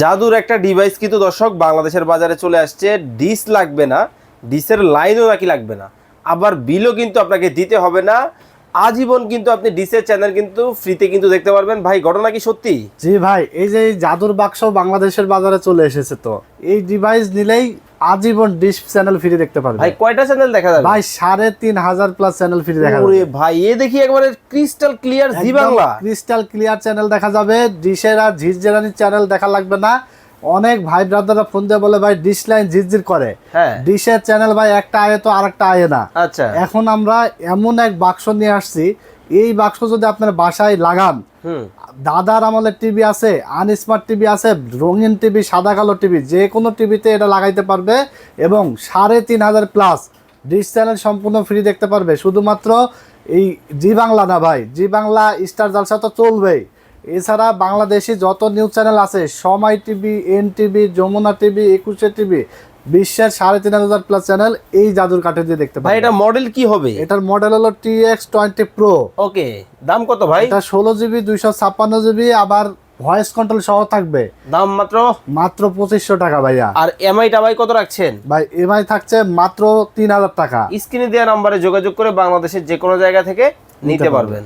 জাদুর একটা ডিভাইস কিন্তু দর্শক বাংলাদেশের বাজারে চলে আসছে। ডিস লাগবে না, ডিসের লাইনও নাকি লাগবে না। আবার বিলও কিন্তু আপনাকে দিতে হবে না। আজীবন কিন্তু আপনি ডিসের চ্যানেল কিন্তু ফ্রিতে কিন্তু দেখতে পারবেন। ভাই ঘটনা কি সত্যি? জি ভাই এই যে জাদুর বাক্স বাংলাদেশের বাজারে চলে এসেছে তো এই ডিভাইস নিলেই আজীবন ডিশ চ্যানেল ফ্রি দেখতে পারবে। ভাই কয়টা চ্যানেল দেখা যাবে? ভাই সাড়ে তিন হাজার প্লাস চ্যানেল ফ্রি দেখা ওরে যাবে। ভাই এ দেখি একবারে crystal clear Zee Bangla. Crystal clear channel দেখা যাবে ডিশের আর ঝিরঝিরানির চ্যানেল দেখা লাগবে না। অনেক ভাই ব্রাদাররা ফোন দিয়ে বলে ভাই ডিশ লাইন ঝিরঝির করে। হ্যাঁ। ডিশের চ্যানেল ভাই একটা আয়ে তো আরেকটা আয়ে না। আচ্ছা। এখন আমরা এমন এক বাক্স নিয়ে আসছি। এই বাক্স যদি আপনার বাসায় লাগান দাদার আমলের টিভি আছে আনস্মার্ট টিভি আছে রঙিন টিভি সাদা কালো টিভি যে কোনো টিভিতে এটা লাগাইতে পারবে এবং সাড়ে তিন হাজার প্লাস ডিশ চ্যানেল সম্পূর্ণ ফ্রি দেখতে পারবে। শুধুমাত্র এই জি বাংলা না ভাই। জি বাংলা স্টার জালসা তো চলবেই। এছাড়া বাংলাদেশি যত নিউজ চ্যানেল আছে Somoy TV N TV Jamuna TV Ekushey TV বিশ্বের সাড়ে তিন হাজার প্লাস চ্যানেল এই জাদুর কাঠে দিয়ে দেখতে ভাই এটা মডেল কি হবে? এটার মডেল হলো T X twenty pro okay দাম কত ভাই? এটা ষোলো জিবি দুইশো ছাপ্পান্ন জিবি আবার ভয়েস কন্ট্রোল সহ থাকবে। দাম মাত্র? মাত্র পঁচিশশো টাকা ভাইয়া। আর এমআইটা ভাই কত রাখছেন? ভাই এমআই থাকছে মাত্র তিন হাজার টাকা। স্ক্রিনে দেওয়া নাম্বারে যোগাযোগ করে বাংলাদেশের যে কোনো জায়গা থেকে নিতে পারবেন।